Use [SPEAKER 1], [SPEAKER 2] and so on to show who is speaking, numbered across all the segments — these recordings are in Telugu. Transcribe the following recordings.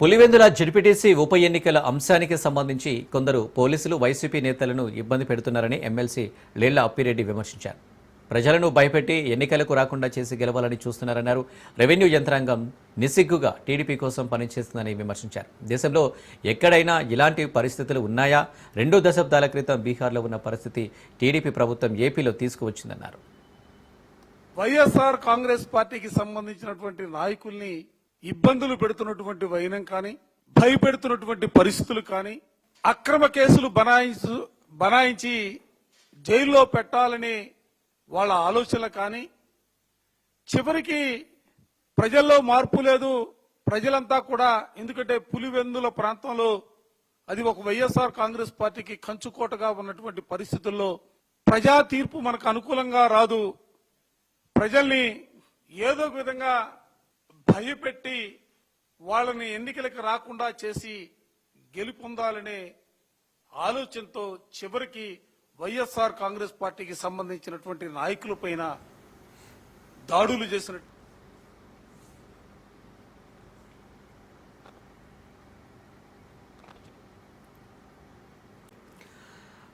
[SPEAKER 1] పులివెందుల జడ్పీటీసీ ఉప ఎన్నికల అంశానికి సంబంధించి కొందరు పోలీసులు వైసీపీ నేతలను ఇబ్బంది పెడుతున్నారని ఎమ్మెల్సీ లేళ్ళ అప్పిరెడ్డి విమర్శించారు. ప్రజలను భయపెట్టి ఎన్నికలకు రాకుండా చేసి గెలవాలని చూస్తున్నారన్నారు. రెవెన్యూ యంత్రాంగం నిస్సిగ్గుగా టీడీపీ కోసం పనిచేస్తుందని విమర్శించారు. దేశంలో ఎక్కడైనా ఇలాంటి పరిస్థితులు ఉన్నాయా? రెండు దశాబ్దాల క్రితం బీహార్లో ఉన్న పరిస్థితి టీడీపీ ప్రభుత్వం ఏపీలో తీసుకువచ్చిందన్నారు.
[SPEAKER 2] వైఎస్ఆర్ కాంగ్రెస్ పార్టీకి సంబంధించినటువంటి నాయకుల్ని ఇబ్బందులు పెడుతున్నటువంటి వైనం కానీ భయపెడుతున్నటువంటి పరిస్థితులు కానీ అక్రమ కేసులు బనాయించు బనాయించి జైల్లో పెట్టాలని వాళ్ళ ఆలోచనలు కానీ చివరికి ప్రజల్లో మార్పు లేదు ప్రజలంతా కూడా ఎందుకంటే పులివెందుల ప్రాంతంలో అది ఒక వైఎస్ఆర్ కాంగ్రెస్ పార్టీకి కంచుకోటగా ఉన్నటువంటి పరిస్థితుల్లో ప్రజా తీర్పు మనకు అనుకూలంగా రాదు. ప్రజల్ని ఏదో ఒక విధంగా భయపెట్టి వాళ్ళని ఎన్నికలకు రాకుండా చేసి గెలుపొందాలనే ఆలోచనతో చివరికి వైఎస్ఆర్ కాంగ్రెస్ పార్టీకి సంబంధించినటువంటి నాయకులపైన దాడులు చేసినట్టు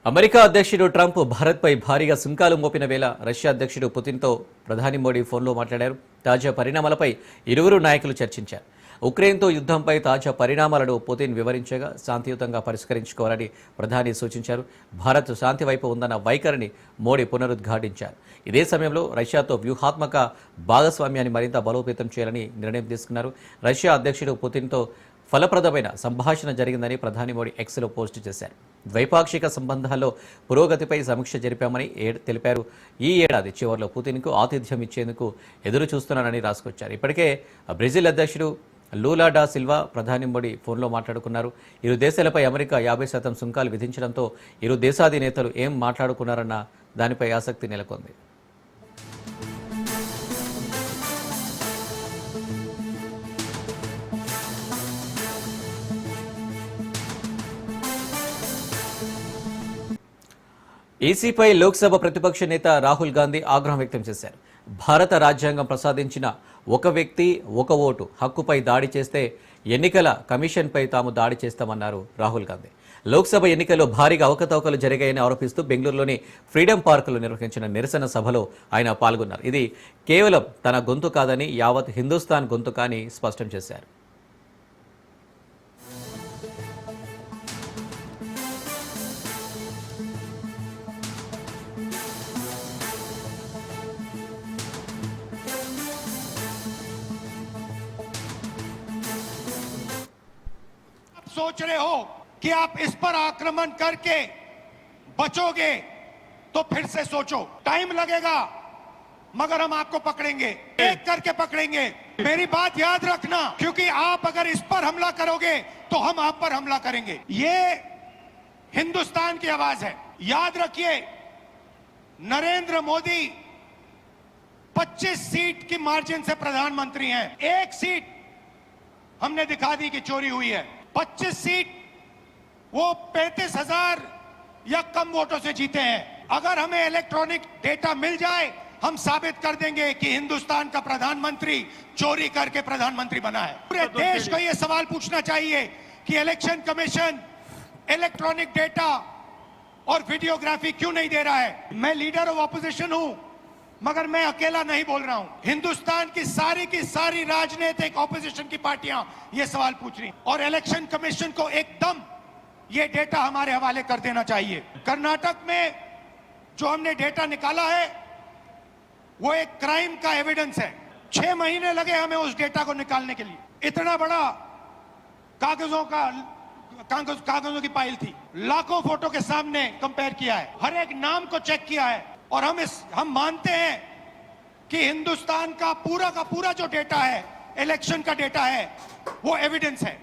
[SPEAKER 1] అమెరికా అధ్యక్షుడు ట్రంప్ భారత్పై భారీగా సుంకాలు మోపిన వేళ రష్యా అధ్యక్షుడు పుతిన్తో ప్రధాని మోడీ ఫోన్లో మాట్లాడారు. తాజా పరిణామాలపై ఇరువురు నాయకులు చర్చించారు. ఉక్రెయిన్తో యుద్ధంపై తాజా పరిణామాలను పుతిన్ వివరించగా శాంతియుతంగా పరిష్కరించుకోవాలని ప్రధాని సూచించారు. భారత్ శాంతి వైపు ఉందన్న వైఖరిని మోడీ పునరుద్ఘాటించారు. ఇదే సమయంలో రష్యాతో వ్యూహాత్మక భాగస్వామ్యాన్ని మరింత బలోపేతం చేయాలని నిర్ణయం తీసుకున్నారు. రష్యా అధ్యక్షుడు పుతిన్తో ఫలప్రదమైన సంభాషణ జరిగిందని ప్రధాని మోడీ ఎక్స్లో పోస్ట్ చేశారు. ద్వైపాక్షిక సంబంధాల్లో పురోగతిపై సమీక్ష జరిపామని ఏ- తెలిపారు. ఈ ఏడాది చివరిలో పుతిన్కు ఆతిథ్యం ఇచ్చేందుకు ఎదురు చూస్తున్నానని రాసుకొచ్చారు. ఇప్పటికే బ్రెజిల్ అధ్యక్షుడు లూలా డా సిల్వా ప్రధాని మోడీ ఫోన్లో మాట్లాడుకున్నారు. ఇరు దేశాలపై అమెరికా యాభై శాతం సుంకాలు విధించడంతో ఇరు దేశాధినేతలు ఏం మాట్లాడుకున్నారన్న దానిపై ఆసక్తి నెలకొంది. ఈసీపై లోక్సభ ప్రతిపక్ష నేత రాహుల్ గాంధీ ఆగ్రహం వ్యక్తం చేశారు. భారత రాజ్యాంగం ప్రసాదించిన ఒక వ్యక్తి ఒక ఓటు హక్కుపై దాడి చేస్తే ఎన్నికల కమిషన్పై తాము దాడి చేస్తామన్నారు రాహుల్ గాంధీ. లోక్సభ ఎన్నికల్లో భారీగా అవకతవకలు జరిగాయని ఆరోపిస్తూ బెంగళూరులోని ఫ్రీడమ్ పార్కులో నిర్వహించిన నిరసన సభలో ఆయన పాల్గొన్నారు. ఇది కేవలం తన గొంతు కాదని యావత్ హిందుస్థాన్ గొంతు కాని స్పష్టం చేశారు.
[SPEAKER 3] सोच रहे हो कि आप इस पर आक्रमण करके बचोगे तो फिर से सोचो। टाइम लगेगा, मगर हम आपको पकड़ेंगे। एक करके पकड़ेंगे। मेरी बात याद रखना, क्योंकि आप अगर इस पर हमला करोगे तो हम आप पर हमला करेंगे। ये हिंदुस्तान की आवाज़ है। याद रखिए, नरेंद्र मोदी 25 सीट की मार्जिन से प्रधानमंत्री हैं। एक सीट हमने दिखा दी कि चोरी हुई है। 25 सीट वो पैंतीस हज़ार या कम वोटों से जीते हैं। अगर हमें इलेक्ट्रॉनिक डेटा मिल जाए हम साबित कर देंगे कि हिंदुस्तान का प्रधानमंत्री चोरी करके प्रधानमंत्री बना है। पूरे देश को यह सवाल पूछना चाहिए कि इलेक्शन कमीशन इलेक्ट्रॉनिक डेटा और वीडियोग्राफी क्यों नहीं दे रहा है? मैं लीडर ऑफ़ ऑपोजिशन हूँ। मगर मैं अकेला नहीं बोल रहा हूँ। हिंदुस्तान की सारी की सारी राजनीतिक ऑपोजिशन की पार्टियाँ ये सवाल पूछ रही और इलेक्शन कमीशन को एकदम ये डेटा हमारे हवाले कर देना चाहिए। कर्नाटक में जो हमने डेटा निकाला है, वो एक क्राइम का एविडेंस है। छह महीने लगे हमें उस डेटा को निकालने के लिए। इतना बड़ा कागजों का, कागज़ की पाइल थी। लाखों फ़ोटो के सामने कंपेयर किया है। हर एक नाम को चेक किया है। और हम इस, हम मानते हैं कि हिंदुस्तान का पूरा का पूरा जो डेटा है इलेक्शन का डेटा है, वो एविडेंस है।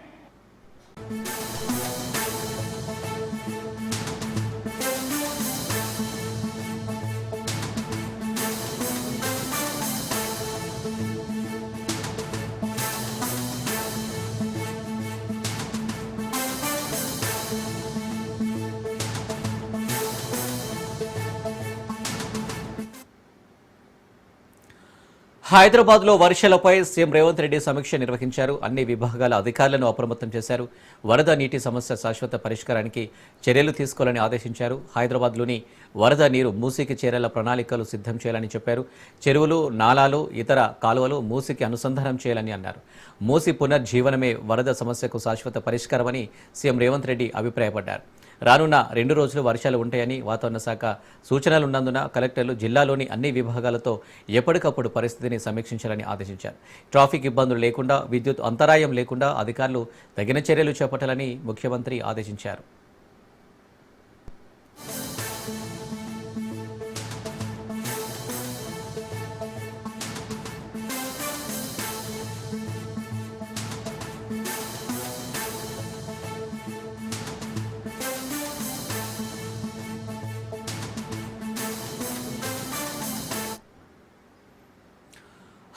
[SPEAKER 1] హైదరాబాద్లో వర్షాలపై సీఎం రేవంత్ రెడ్డి సమీక్ష నిర్వహించారు. అన్ని విభాగాల అధికారులను అప్రమత్తం చేశారు. వరద నీటి సమస్య శాశ్వత పరిష్కారానికి చర్యలు తీసుకోవాలని ఆదేశించారు. హైదరాబాద్లోని వరద నీరు మూసీకి చేరేలా ప్రణాళికలు సిద్ధం చేయాలని చెప్పారు. చెరువులు నాలాలు ఇతర కాలువలు మూసీకి అనుసంధానం చేయాలని అన్నారు. మూసి పునర్జీవనమే వరద సమస్యకు శాశ్వత పరిష్కారమని సీఎం రేవంత్ రెడ్డి అభిప్రాయపడ్డారు. రానున్న రెండు రోజులు వర్షాలు ఉంటాయని వాతావరణ శాఖ సూచనలు ఉన్నందున కలెక్టర్లు జిల్లాలోని అన్ని విభాగాలతో ఎప్పటికప్పుడు పరిస్థితిని సమీక్షించాలని ఆదేశించారు. ట్రాఫిక్ ఇబ్బందులు లేకుండా విద్యుత్ అంతరాయం లేకుండా అధికారులు తగిన చర్యలు చేపట్టాలని ముఖ్యమంత్రి ఆదేశించారు.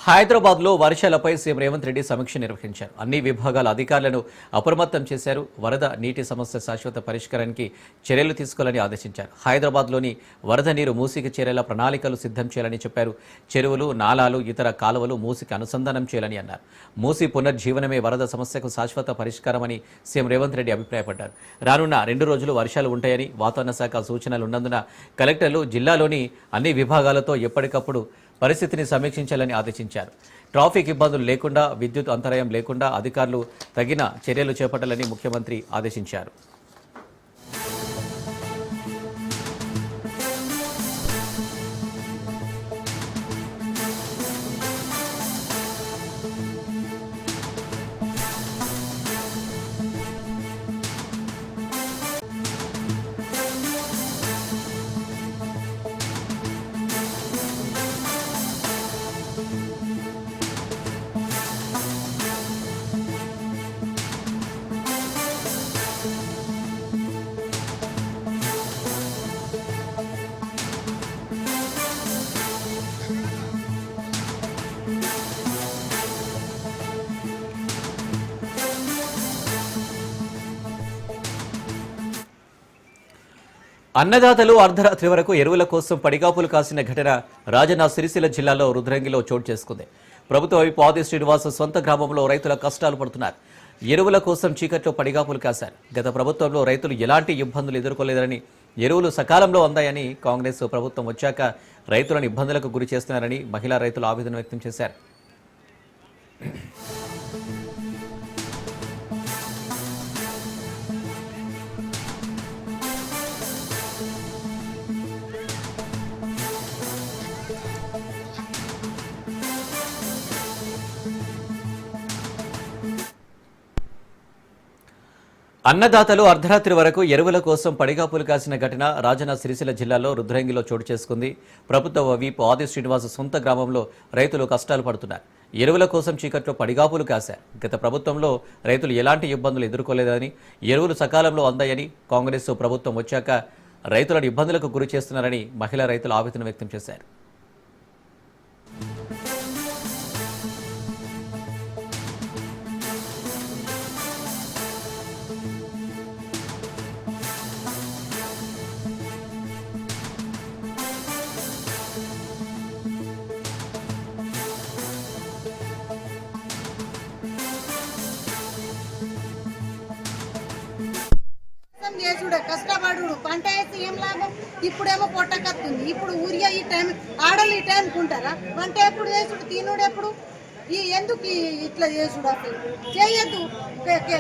[SPEAKER 1] హైదరాబాద్లో వర్షాలపై సీఎం రేవంత్ రెడ్డి సమీక్ష నిర్వహించారు. అన్ని విభాగాల అధికారులను అప్రమత్తం చేశారు. వరద నీటి సమస్య శాశ్వత పరిష్కారానికి చర్యలు తీసుకోవాలని ఆదేశించారు. హైదరాబాద్లోని వరద నీరు మూసికి చేరేలా ప్రణాళికలు సిద్ధం చేయాలని చెప్పారు. చెరువులు నాలాలు ఇతర కాలువలు మూసికి అనుసంధానం చేయాలని అన్నారు. మూసి పునర్జీవనమే వరద సమస్యకు శాశ్వత పరిష్కారమని సీఎం రేవంత్ రెడ్డి అభిప్రాయపడ్డారు. రానున్న రెండు రోజులు వర్షాలు ఉంటాయని వాతావరణ శాఖ సూచనలు ఉన్నందున కలెక్టర్లు జిల్లాలోని అన్ని విభాగాలతో ఎప్పటికప్పుడు పరిస్థితిని సమీక్షించాలని ఆదేశించారు. ట్రాఫిక్ ఇబ్బందులు లేకుండా విద్యుత్ అంతరాయం లేకుండా అధికారులు తగిన చర్యలు చేపట్టాలని ముఖ్యమంత్రి ఆదేశించారు. అన్నదాతలు అర్ధరాత్రి వరకు ఎరువుల కోసం పడిగాపులు కాసిన ఘటన రాజన్న సిరిసిల్ల జిల్లాలో రుద్రంగిలో చోటు చేసుకుంది. ప్రభుత్వ వైపు ఆది శ్రీనివాస్ సొంత గ్రామంలో రైతుల కష్టాలు పడుతున్నారు. ఎరువుల కోసం చీకట్లో పడిగాపులు కాశారు. గత ప్రభుత్వంలో రైతులు ఎలాంటి ఇబ్బందులు ఎదుర్కోలేదని ఎరువులు సకాలంలో అందాయని కాంగ్రెస్ ప్రభుత్వం వచ్చాక రైతులను ఇబ్బందులకు గురి చేస్తున్నారని మహిళా రైతులు ఆవేదన వ్యక్తం చేశారు. అన్నదాతలు అర్ధరాత్రి వరకు ఎరువుల కోసం పడిగాపులు కాసిన ఘటన రాజన్న సిరిసిల్ల జిల్లాలో రుద్రంగిలో చోటు చేసుకుంది. ప్రభుత్వ వీపు ఆది శ్రీనివాస సొంత గ్రామంలో రైతులు కష్టాలు పడుతున్నారు. ఎరువుల కోసం చీకట్లో పడిగాపులు కాశారు. గత ప్రభుత్వంలో రైతులు ఎలాంటి ఇబ్బందులు ఎదుర్కోలేదని ఎరువులు సకాలంలో అందాయని కాంగ్రెస్ ప్రభుత్వం వచ్చాక రైతులను ఇబ్బందులకు గురి చేస్తున్నారని మహిళా రైతులు ఆవేదన వ్యక్తం చేశారు.
[SPEAKER 4] పంట వేసి ఏం లాభం ఇప్పుడేమో పొట్టకత్తుంది ఇప్పుడు ఊరియా ఈ టైం ఆడలు ఈ టైంకి ఉంటారా? వంట ఎప్పుడు చేసుడు? తినుడు ఎప్పుడు? ఈ ఎందుకు ఇట్లా చేసుడు అసలు? చేయొద్దు.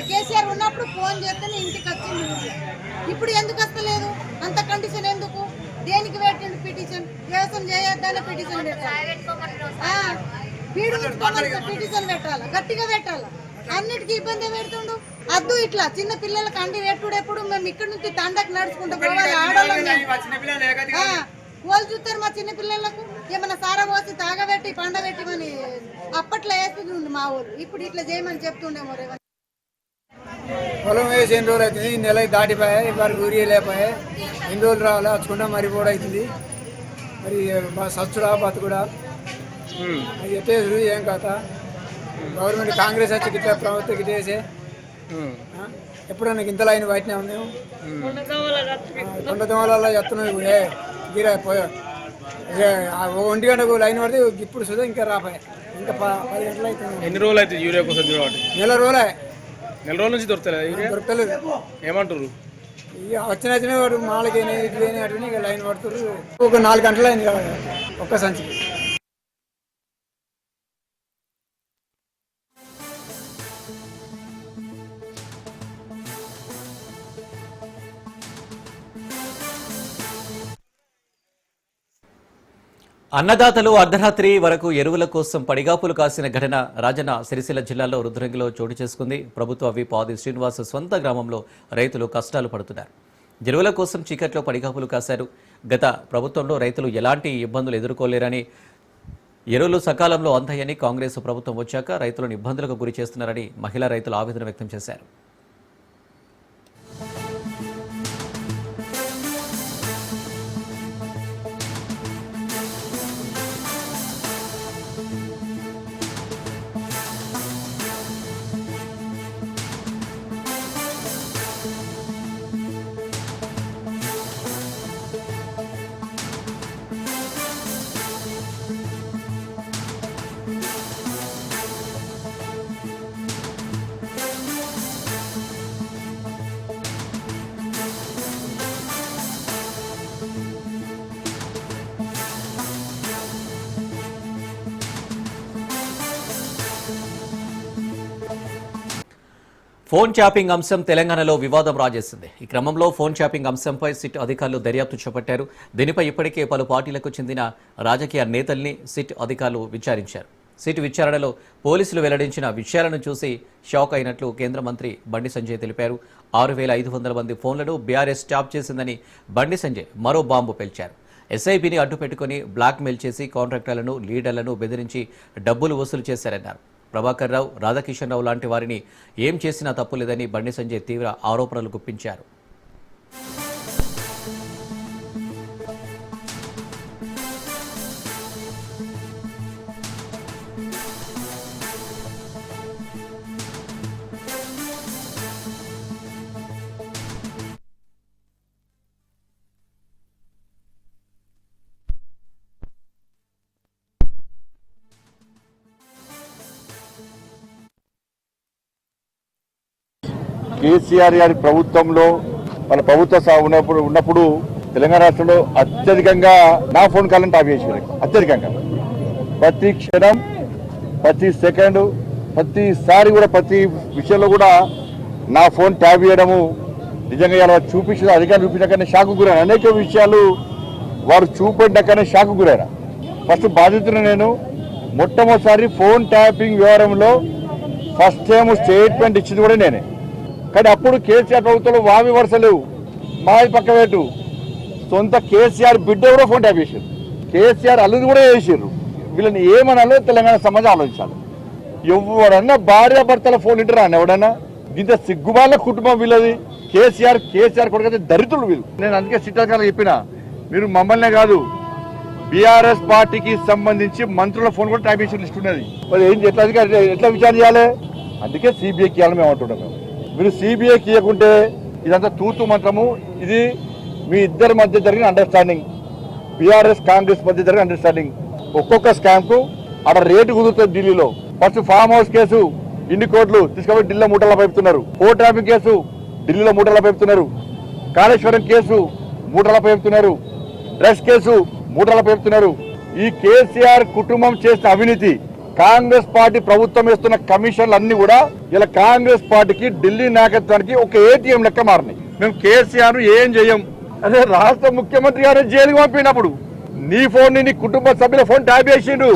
[SPEAKER 4] కేసీఆర్ ఉన్నప్పుడు ఫోన్ చేస్తేనే ఇంటికి వచ్చింది ఇప్పుడు ఎందుకు వస్తలేదు? అంత కండిషన్ ఎందుకు? దేనికి పెట్టిండు పిటిషన్? వ్యవసాయం చేయొద్దనే పిటిషన్ పెట్టాలి. పిటిషన్ పెట్టాలి. గట్టిగా పెట్టాలి. అన్నిటికీ ఇబ్బంది పెడుతుండు. అద్దు ఇట్లా చిన్న పిల్లలకి అండి పెట్టుడు ఎప్పుడు? మేము ఇక్కడ నుంచి తండకు నడుచుకుంటూ పోవాలి. ఆడవాళ్ళం వాళ్ళు చూస్తారు మా చిన్న పిల్లలకు. ఏమైనా సారా పోసి తాగబెట్టి పండబెట్టి మని అప్పట్లో వేస్తుండే మా ఊరు. ఇప్పుడు ఇట్లా చేయమని చెప్తుండేమో రేవంత్
[SPEAKER 5] పొలం వేసి ఎన్ని రోజులు అవుతుంది? నెల దాటిపోయాయి వారికి ఊరి లేపాయి ఎన్ని రోజులు రావాలా? వచ్చుకుంటా మరి కూడా అవుతుంది. మరి మా సచ్చుడా బతుకుడా? అది ఎట్టేసుడు ఏం కథ? గవర్నమెంట్ కాంగ్రెస్ వచ్చి గిట్లా ప్రభుత్వం గిట్టేసే ఎప్పుడన్నా ఇంతలో అయిన వాటినే మేము తొండ దోమలలో ఎత్తున్నాం ఏ గిరా పోయా. ఒంటి గంటకు లైన్ పడితే ఇప్పుడు సుధా ఇంకా రాపాయి ఇంకా పది గంటలు అవుతుంది.
[SPEAKER 6] ఎన్ని రోజులు అయితే యూరియా కోసం చూడబట్టి
[SPEAKER 5] నెల రోజులే.
[SPEAKER 6] నెల రోజుల నుంచి దొరుకుతలేదు యూరియా?
[SPEAKER 5] దొరకలేదు
[SPEAKER 6] ఏమంటారు
[SPEAKER 5] ఇక వచ్చిన వచ్చిన వాడు మాలకైనా ఇటు అటు ఇక లైన్ పడుతున్నారు ఒక నాలుగు గంటలు అయింది కదా ఒక్క
[SPEAKER 1] అన్నదాతలు అర్ధరాత్రి వరకు ఎరువుల కోసం పడిగాపులు కాసిన ఘటన రాజన్న సిరిసిల్ల జిల్లాలో రుద్రంగిలో చోటు చేసుకుంది. ప్రభుత్వ విపాది ఆది శ్రీనివాస్ సొంత గ్రామంలో రైతులు కష్టాలు పడుతున్నారు. ఎరువుల కోసం చీకట్లో పడిగాపులు కాశారు. గత ప్రభుత్వంలో రైతులు ఎలాంటి ఇబ్బందులు ఎదుర్కోలేరని ఎరువులు సకాలంలో అందాయని కాంగ్రెస్ ప్రభుత్వం వచ్చాక రైతులను ఇబ్బందులకు గురి చేస్తున్నారని మహిళా రైతులు ఆవేదన వ్యక్తం చేశారు. ఫోన్ ట్యాపింగ్ అంశం తెలంగాణలో వివాదం రాజేసింది. ఈ క్రమంలో ఫోన్ ట్యాపింగ్ అంశంపై సిట్ అధికారులు దర్యాప్తు చేపట్టారు. దీనిపై ఇప్పటికే పలు పార్టీలకు చెందిన రాజకీయ నేతల్ని సిట్ అధికారులు విచారించారు. సిట్ విచారణలో పోలీసులు వెల్లడించిన విషయాలను చూసి షాక్ అయినట్లు కేంద్ర మంత్రి బండి సంజయ్ తెలిపారు. ఆరు వేల ఐదు వందల మంది ఫోన్లను బీఆర్ఎస్ ట్యాప్ చేసిందని బండి సంజయ్ మరో బాంబు పేల్చారు. ఎస్ఐబిని అడ్డుపెట్టుకుని బ్లాక్మెయిల్ చేసి కాంట్రాక్టర్లను లీడర్లను బెదిరించి డబ్బులు వసూలు చేశారన్నారు. ప్రభాకర్ రావు రాధాకిషన్ రావు లాంటి వారిని ఏం చేసినా తప్పులేదని బండి సంజయ్ తీవ్ర ఆరోపణలు గుప్పించారు.
[SPEAKER 7] కేసీఆర్ గారి ప్రభుత్వంలో మన ప్రభుత్వ ఉన్నప్పుడు ఉన్నప్పుడు తెలంగాణ రాష్ట్రంలో అత్యధికంగా నా ఫోన్ కాల్ని టాప్ చేసేది అత్యధికంగా. ప్రతి క్షణం ప్రతి సెకండ్ ప్రతిసారి కూడా ప్రతి విషయంలో కూడా నా ఫోన్ ట్యాబ్ చేయడము నిజంగా ఇలా చూపించిన అధికారులు చూపించాకనే షాకు గురైన. అనేక విషయాలు వారు చూపెట్టాకనే షాకు గురైన. ఫస్ట్ బాధితులు నేను మొట్టమొదటిసారి ఫోన్ ట్యాపింగ్ వ్యవహారంలో ఫస్ట్ టైం స్టేట్మెంట్ ఇచ్చింది కూడా నేనే. కానీ అప్పుడు కేసీఆర్ ప్రభుత్వంలో వామి వరుస లేవు. మాది పక్క పెట్టు. సొంత కేసీఆర్ బిడ్డ కూడా ఫోన్ ట్యాప్ చేశారు కేసీఆర్ అల్లుది కూడా చేసారు వీళ్ళని ఏమనాలో తెలంగాణ సమాజం ఆలోచించాలి. ఎవడన్నా భార్య భర్తల ఫోన్ ఇంటారా అని ఎవడన్నా? ఇంత సిగ్గుమాల కుటుంబం వీళ్ళది. కేసీఆర్ కేసీఆర్ కొడుకైతే దరిద్రులు వీళ్ళు. నేను అందుకే సిట్టాకాలం చెప్పిన మీరు మమ్మల్నే కాదు బీఆర్ఎస్ పార్టీకి సంబంధించి మంత్రుల ఫోన్ కూడా ట్యాప్ చేసి లిస్ట్ ఉన్నది. మరి ఏం ఎట్లా ఎట్లా విచారణ చేయాలి? అందుకే సిబిఐకి ఇవ్వాలని మేము అంటున్నాం మేము. మీరు సిబిఐకి ఇవ్వకుంటే ఇదంతా తూతు మంత్రము. ఇది మీ ఇద్దరి మధ్య జరిగిన అండర్స్టాండింగ్ బీఆర్ఎస్ కాంగ్రెస్ మధ్య జరిగిన అండర్స్టాండింగ్ ఒక్కొక్క స్కామ్కు అక్కడ రేటు కుదురుతుంది ఢిల్లీలో. ఫస్ట్ ఫామ్ హౌస్ కేసు ఇన్ని కోట్లు తీసుకుపోయి ఢిల్లీలో మూటల పైపుతున్నారు. కోర్ట్ ట్రాఫిక్ కేసు ఢిల్లీలో మూటల పైపుతున్నారు. కాళేశ్వరం కేసు మూటల పైపుతున్నారు. డ్రగ్స్ కేసు మూటల పేరుతున్నారు ఈ కేసీఆర్ కుటుంబం చేసిన అవినీతి కాంగ్రెస్ పార్టీ ప్రభుత్వం వేస్తున్న కమిషన్లు అన్ని కూడా ఇలా కాంగ్రెస్ పార్టీకి ఢిల్లీ నాయకత్వానికి ఒక ఏటీఎం లెక్క మారినాయి. మేము కేసీఆర్ ఏం చేయం? అదే రాష్ట్ర ముఖ్యమంత్రి గారు జైలుకి పంపినప్పుడు. నీ ఫోన్ నీ కుటుంబ సభ్యుల ఫోన్ ట్యాప్ చేసిండు.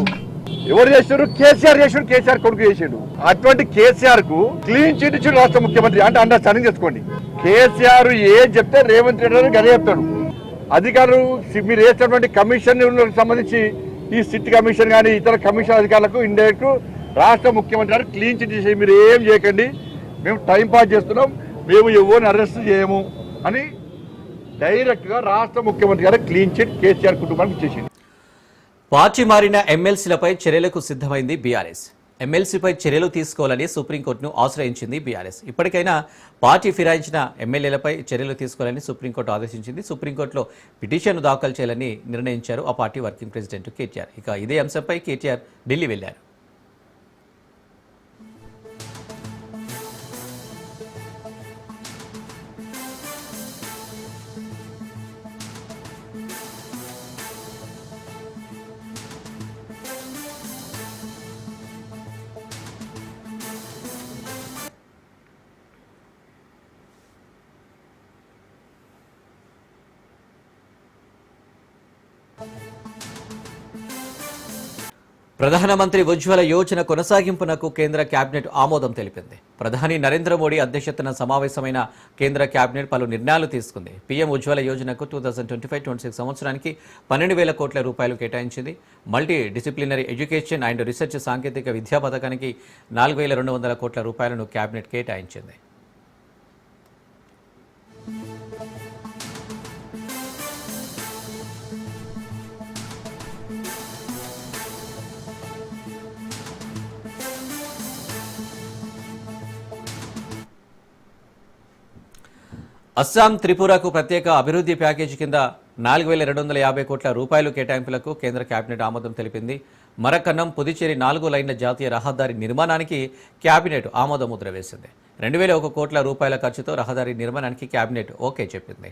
[SPEAKER 7] ఎవరు చేసారు కేసీఆర్ చేసిండు కేసీఆర్ కొడుకు చేసిండు. అటువంటి కేసీఆర్కు క్లీన్ చిట్ ఇచ్చిండు రాష్ట్ర ముఖ్యమంత్రి. అంటే అండర్స్టాండింగ్ చేసుకోండి. కేసీఆర్ ఏం చెప్తే రేవంత్ రెడ్డి గారు గదే చెప్తాడు. అధికారులు మీరు వేసినటువంటి కమిషన్ సంబంధించి ఈ సిట్ కమిషన్ కానీ ఇతర కమిషన్ అధికారులకు ఇండైరెక్ట్ రాష్ట్ర ముఖ్యమంత్రి గారు క్లీన్ చిట్ చేసి మీరు ఏం చేయకండి. మేము టైం పాస్ చేస్తున్నాం. మేము ఎవరిని అరెస్ట్ చేయము అని డైరెక్ట్గా రాష్ట్ర ముఖ్యమంత్రి గారు క్లీన్ చిట్ కేసీఆర్ కుటుంబానికి చేసింది
[SPEAKER 1] పార్టీ మారిన ఎమ్మెల్సీలపై చర్యలకు సిద్ధమైంది బీఆర్ఎస్. ఎమ్మెల్సీపై చర్యలు తీసుకోవాలని సుప్రీంకోర్టును ఆశ్రయించింది బీఆర్ఎస్. ఇప్పటికైనా పార్టీ ఫిరాయించిన ఎమ్మెల్యేలపై చర్యలు తీసుకోవాలని సుప్రీంకోర్టు ఆదేశించింది. సుప్రీంకోర్టులో పిటిషన్ దాఖలు చేయాలని నిర్ణయించారు ఆ పార్టీ వర్కింగ్ ప్రెసిడెంట్ కేటీఆర్. ఇక ఇదే అంశంపై కేటీఆర్ ఢిల్లీ వెళ్ళారు ప్రధానమంత్రి ఉజ్వల యోజన కొనసాగింపునకు కేంద్ర కేబినెట్ ఆమోదం తెలిపింది. ప్రధాని నరేంద్ర మోడీ అధ్యక్షతన సమావేశమైన కేంద్ర కేబినెట్ పలు నిర్ణయాలు తీసుకుంది. పీఎం ఉజ్వల యోజనకు two thousand twenty five twenty six సంవత్సరానికి పన్నెండు వేల కోట్ల రూపాయలు కేటాయించింది. Multi disciplinary education and research సాంకేతిక విద్యా పథకానికి నాలుగు వేల రెండు వందల కోట్ల రూపాయలను కేబినెట్ కేటాయించింది. అస్సాం త్రిపురకు ప్రత్యేక అభివృద్ధి ప్యాకేజీ కింద నాలుగు వేల రెండు వందల యాభై కోట్ల రూపాయలు కేటాయింపులకు కేంద్ర కేబినెట్ ఆమోదం తెలిపింది. మరకన్నం పుదుచ్చేరి నాలుగు లైన్ల జాతీయ రహదారి నిర్మాణానికి కేబినెట్ ఆమోద ముద్ర వేసింది. రెండు వేల ఒక కోట్ల రూపాయల ఖర్చుతో రహదారి నిర్మాణానికి కేబినెట్ ఓకే చెప్పింది.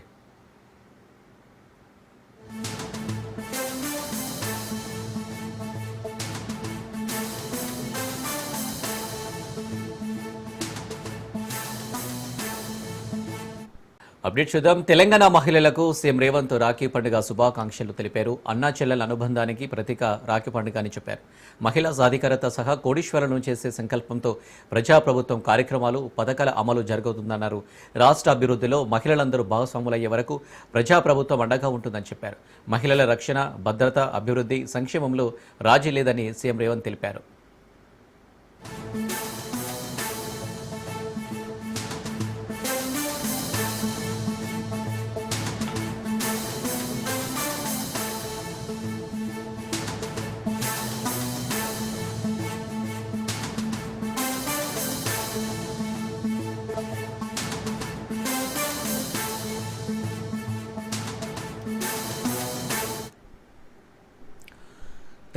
[SPEAKER 1] అప్డేట్ చూద్దాం. తెలంగాణ మహిళలకు సీఎం రేవంత్ రాఖీ పండుగ శుభాకాంక్షలు తెలిపారు. అన్నా చెల్లెల అనుబంధానికి ప్రతీక రాఖీ పండుగ అని చెప్పారు. మహిళా సాధికారత సహా కోడీశ్వరను చేసే సంకల్పంతో ప్రజాప్రభుత్వం కార్యక్రమాలు పథకాల అమలు జరుగుతుందన్నారు రాష్ట్ర అభివృద్ధిలో మహిళలందరూ భాగస్వాములయ్యే వరకు ప్రజాప్రభుత్వం అండగా ఉంటుందని చెప్పారు. మహిళల రక్షణ భద్రత అభివృద్ధి సంక్షేమంలో రాజీ లేదని సీఎం రేవంత్ తెలిపారు.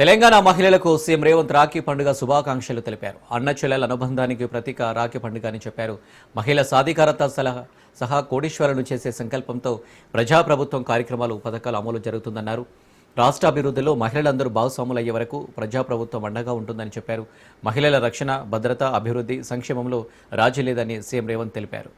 [SPEAKER 1] తెలంగాణ మహిళలకు సీఎం రేవంత్ రాఖీ పండుగ శుభాకాంక్షలు తెలిపారు. అన్న చెల్లెల అనుబంధానికి ప్రతీక రాఖీ పండుగ అని చెప్పారు. మహిళ సాధికారత సలహా సహా కోడీశ్వరులను చేసే సంకల్పంతో ప్రజాప్రభుత్వం కార్యక్రమాలు పథకాలు అమలు జరుగుతుందన్నారు. రాష్ట్ర అభివృద్ధిలో మహిళలందరూ భాగస్వాములయ్యే వరకు ప్రజాప్రభుత్వం అండగా ఉంటుందని చెప్పారు. మహిళల రక్షణ భద్రత అభివృద్ధి సంక్షేమంలో రాజీ లేదని సీఎం రేవంత్ తెలిపారు.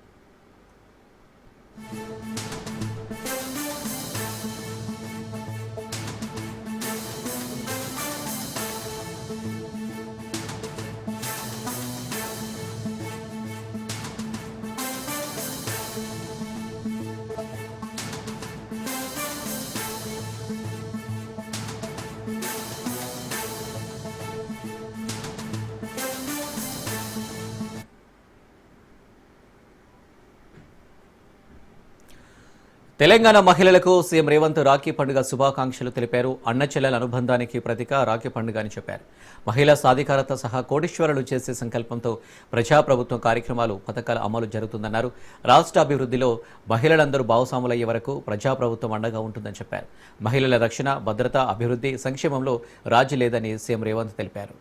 [SPEAKER 1] తెలంగాణ మహిళలకు సీఎం రేవంత్ రాఖీ పండుగ శుభాకాంక్షలు తెలిపారు. అన్న చెల్లెల అనుబంధానికి ప్రతీక రాఖీ పండుగ అని చెప్పారు. మహిళా సాధికారత సహా కోటీశ్వరులు చేసే సంకల్పంతో ప్రజాప్రభుత్వం కార్యక్రమాలు పథకాల అమలు జరుగుతుందన్నారు. రాష్ట్ర అభివృద్ధిలో మహిళలందరూ భాగస్వాములయ్యే వరకు ప్రజాప్రభుత్వం అండగా ఉంటుందని చెప్పారు. మహిళల రక్షణ భద్రత అభివృద్ధి సంక్షేమంలో రాజీ లేదని సీఎం రేవంత్ తెలిపారు.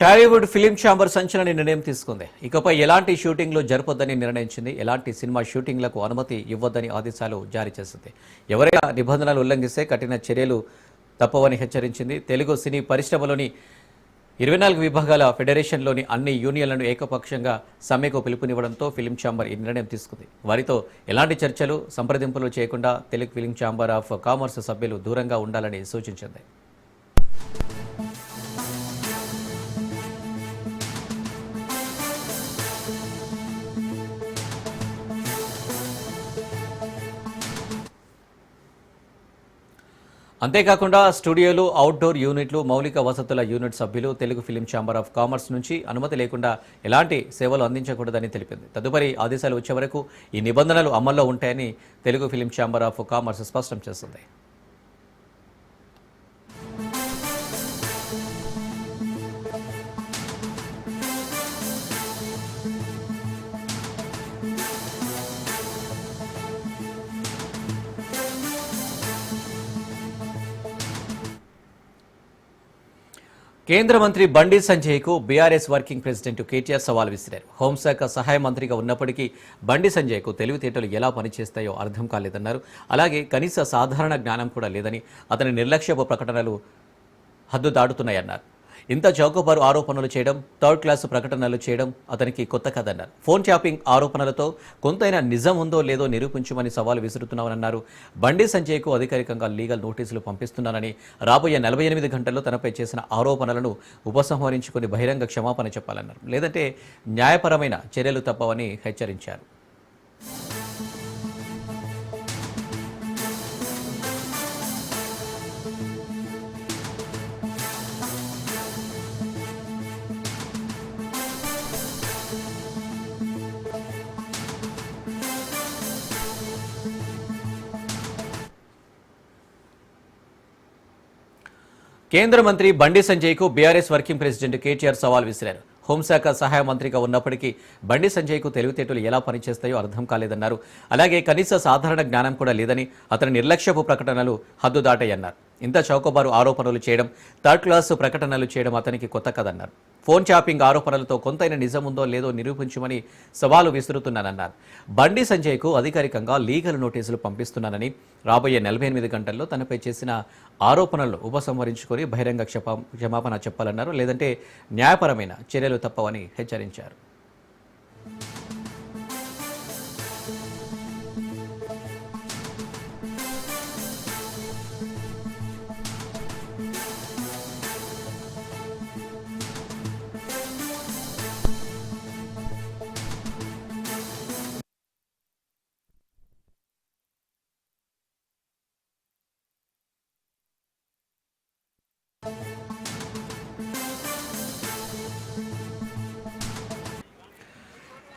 [SPEAKER 1] టాలీవుడ్ ఫిలిం ఛాంబర్ సంచలన నిర్ణయం తీసుకుంది. ఇకపై ఎలాంటి షూటింగ్లు జరపొద్దని నిర్ణయించింది. ఎలాంటి సినిమా షూటింగ్లకు అనుమతి ఇవ్వద్దని ఆదేశాలు జారీ చేసింది. ఎవరైనా నిబంధనలు ఉల్లంఘిస్తే కఠిన చర్యలు తప్పవని హెచ్చరించింది. తెలుగు సినీ పరిశ్రమలోని ఇరవై నాలుగు విభాగాల ఫెడరేషన్లోని అన్ని యూనియన్లను ఏకపక్షంగా సమ్మెకు పిలుపునివ్వడంతో ఫిలిం ఛాంబర్ ఈ నిర్ణయం తీసుకుంది. వారితో ఎలాంటి చర్చలు సంప్రదింపులు చేయకుండా Telugu film chamber of commerce సభ్యులు దూరంగా ఉండాలని సూచించింది. అంతేకాకుండా స్టూడియోలు అవుట్డోర్ యూనిట్లు మౌలిక వసతుల యూనిట్ సభ్యులు Telugu film chamber of commerce నుంచి అనుమతి లేకుండా ఎలాంటి సేవలు అందించకూడదని తెలిపింది. తదుపరి ఆదేశాలు వచ్చే వరకు ఈ నిబంధనలు అమల్లో ఉంటాయని Telugu film chamber of commerce స్పష్టం చేస్తుంది. కేంద్ర మంత్రి బండి సంజయ్కు బీఆర్ఎస్ వర్కింగ్ ప్రెసిడెంట్ కేటీఆర్ సవాల్ విసిరారు. హోంశాఖ సహాయ మంత్రిగా ఉన్నప్పటికీ బండి సంజయ్కు తెలివితేటలు ఎలా పనిచేస్తాయో అర్థం కాలేదన్నారు. అలాగే కనీస సాధారణ జ్ఞానం కూడా లేదని అతని నిర్లక్ష్యపు ప్రకటనలు హద్దు దాటుతున్నాయన్నారు. ఇంత చౌకబారు ఆరోపణలు చేయడం థర్డ్ క్లాసు ప్రకటనలు చేయడం అతనికి కొత్త కదన్నారు ఫోన్ ట్యాపింగ్ ఆరోపణలతో కొంతైనా నిజం ఉందో లేదో నిరూపించమని సవాల్ విసురుతున్నామన్నారు. బండి సంజయ్కు అధికారికంగా లీగల్ నోటీసులు పంపిస్తున్నానని రాబోయే నలభై ఎనిమిది గంటల్లో తనపై చేసిన ఆరోపణలను ఉపసంహరించుకుని బహిరంగ క్షమాపణ చెప్పాలన్నారు. లేదంటే న్యాయపరమైన చర్యలు తప్పవని హెచ్చరించారు. కేంద్ర మంత్రి బండి సంజయ్కు బీఆర్ఎస్ వర్కింగ్ ప్రెసిడెంట్ కేటీఆర్ సవాల్ విసిరారు. హోంశాఖ సహాయ మంత్రిగా ఉన్నప్పటికీ బండి సంజయ్కు తెలివితేటలు ఎలా పనిచేస్తాయో అర్థం కాలేదన్నారు. అలాగే కనీస సాధారణ జ్ఞానం కూడా లేదని అతని నిర్లక్ష్యపు ప్రకటనలు హద్దు దాటాయన్నారు. ఇంత చౌకబారు ఆరోపణలు చేయడం థర్డ్ క్లాసు ప్రకటనలు చేయడం అతనికి కొత్త కదన్నారు ఫోన్ షాపింగ్ ఆరోపణలతో కొంతైనా నిజం ఉందో లేదో నిరూపించమని సవాలు విసురుతున్నానన్నారు. బండి సంజయ్కు అధికారికంగా లీగల్ నోటీసులు పంపిస్తున్నానని రాబోయే నలభై ఎనిమిది గంటల్లో తనపై చేసిన ఆరోపణలను ఉపసంహరించుకొని బహిరంగ క్షపా క్షమాపణ చెప్పాలన్నారు. లేదంటే న్యాయపరమైన చర్యలు తప్పవని హెచ్చరించారు.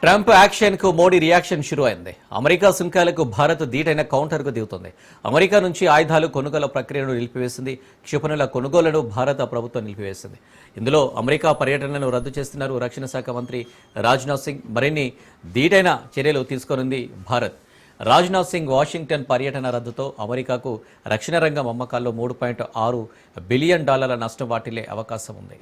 [SPEAKER 1] ట్రంప్ యాక్షన్కు మోడీ రియాక్షన్ షురు అయింది అమెరికా సుంకాలకు భారత్ దీటైన కౌంటర్కు దిగుతుంది. అమెరికా నుంచి ఆయుధాలు కొనుగోలు ప్రక్రియను నిలిపివేసింది. క్షిపణుల కొనుగోలును భారత ప్రభుత్వం నిలిపివేసింది. ఇందులో అమెరికా పర్యటనను రద్దు చేస్తున్నారు రక్షణ శాఖ మంత్రి రాజ్నాథ్ సింగ్. మరిన్ని దీటైన చర్యలు తీసుకోనుంది భారత్. రాజ్నాథ్ సింగ్ వాషింగ్టన్ పర్యటన రద్దుతో అమెరికాకు రక్షణ రంగం అమ్మకాల్లో మూడు పాయింట్ ఆరు బిలియన్ డాలర్ల నష్టం వాటిల్లే అవకాశం ఉంది.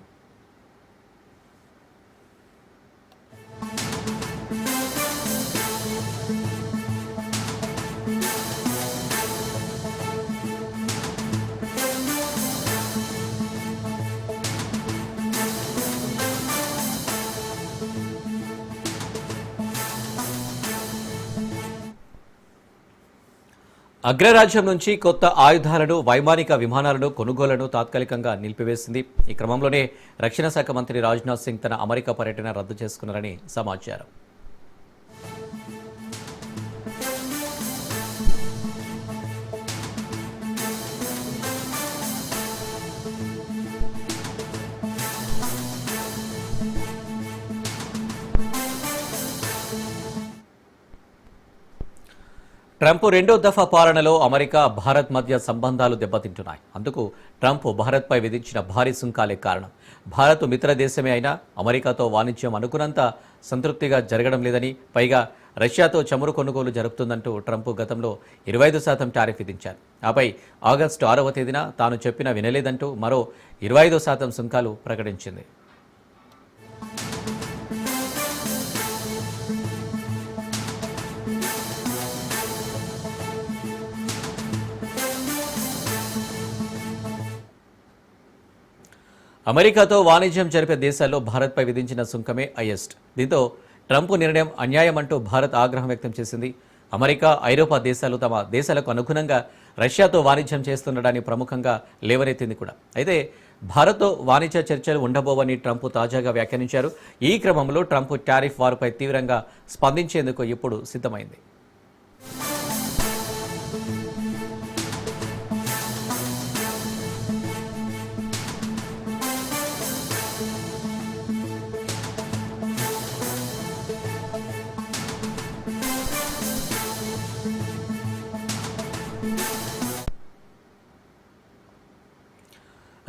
[SPEAKER 1] అగ్రరాజ్యం నుంచి కొత్త ఆయుధాలను వైమానిక విమానాలను కొనుగోలను తాత్కాలికంగా నిలిపివేసింది. ఈ క్రమంలోనే రక్షణ శాఖ మంత్రి రాజ్నాథ్ సింగ్ తన అమెరికా పర్యటన రద్దు చేసుకున్నారని సమాచారం. ట్రంప్ రెండో దఫా పాలనలో అమెరికా భారత్ మధ్య సంబంధాలు దెబ్బతింటున్నాయి. అందుకు ట్రంప్ భారత్పై విధించిన భారీ సుంకాలే కారణం. భారత్ మిత్ర దేశమే అయినా అమెరికాతో వాణిజ్యం అనుకున్నంత సంతృప్తిగా జరగడం లేదని పైగా రష్యాతో చమురు కొనుగోలు జరుపుతుందంటూ ట్రంప్ గతంలో ఇరవై ఐదు శాతం టారిఫ్ విధించారు. ఆపై ఆగస్టు ఆరవ తేదీన తాను చెప్పిన వినలేదంటూ మరో ఇరవై ఐదు శాతం సుంకాలు ప్రకటించింది. అమెరికాతో వాణిజ్యం జరిపే దేశాల్లో భారత్పై విధించిన సుంకమే హైయెస్ట్ దీంతో ట్రంప్ నిర్ణయం అన్యాయమంటూ భారత్ ఆగ్రహం వ్యక్తం చేసింది. అమెరికా ఐరోపా దేశాలు తమ దేశాలకు అనుగుణంగా రష్యాతో వాణిజ్యం చేస్తుండడాన్ని ప్రముఖంగా లేవనెత్తింది కూడా. అయితే భారత్తో వాణిజ్య చర్చలు ఉండబోవని ట్రంప్ తాజాగా వ్యాఖ్యానించారు. ఈ క్రమంలో ట్రంప్ టారిఫ్ వారిపై తీవ్రంగా స్పందించేందుకు ఇప్పుడు సిద్ధమైంది.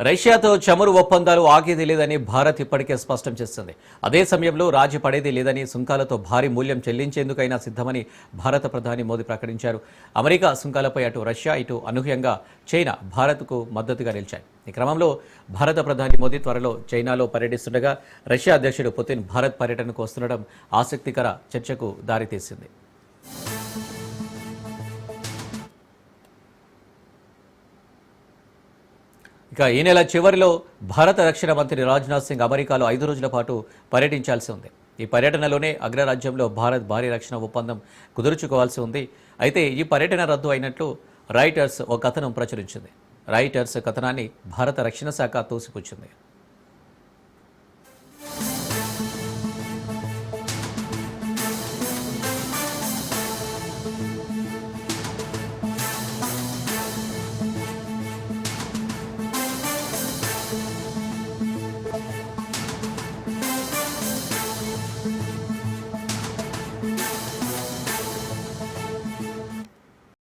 [SPEAKER 1] రష్యాతో చమురు ఒప్పందాలు ఆగేది లేదని భారత్ ఇప్పటికే స్పష్టం చేస్తుంది. అదే సమయంలో రాజీ పడేది లేదని సుంకాలతో భారీ మూల్యం చెల్లించేందుకైనా సిద్ధమని భారత ప్రధాని మోదీ ప్రకటించారు. అమెరికా సుంకాలపై అటు రష్యా ఇటు అనూహ్యంగా చైనా భారత్కు మద్దతుగా నిలిచాయి. ఈ క్రమంలో భారత ప్రధాని మోదీ త్వరలో చైనాలో పర్యటిస్తుండగా రష్యా అధ్యక్షుడు పుతిన్ భారత్ పర్యటనకు వస్తుండడం ఆసక్తికర చర్చకు దారితీసింది. ఇక ఈ నెల చివరిలో భారత రక్షణ మంత్రి రాజ్నాథ్ సింగ్ అమెరికాలో ఐదు రోజుల పాటు పర్యటించాల్సి ఉంది. ఈ పర్యటనలోనే అగ్రరాజ్యంలో భారత్ భారీ రక్షణ ఒప్పందం కుదుర్చుకోవాల్సి ఉంది. అయితే ఈ పర్యటన రద్దు అయినట్లు రైటర్స్ ఒక కథనం ప్రచురించింది. రైటర్స్ కథనాన్ని భారత రక్షణ శాఖ తోసిపుచ్చింది.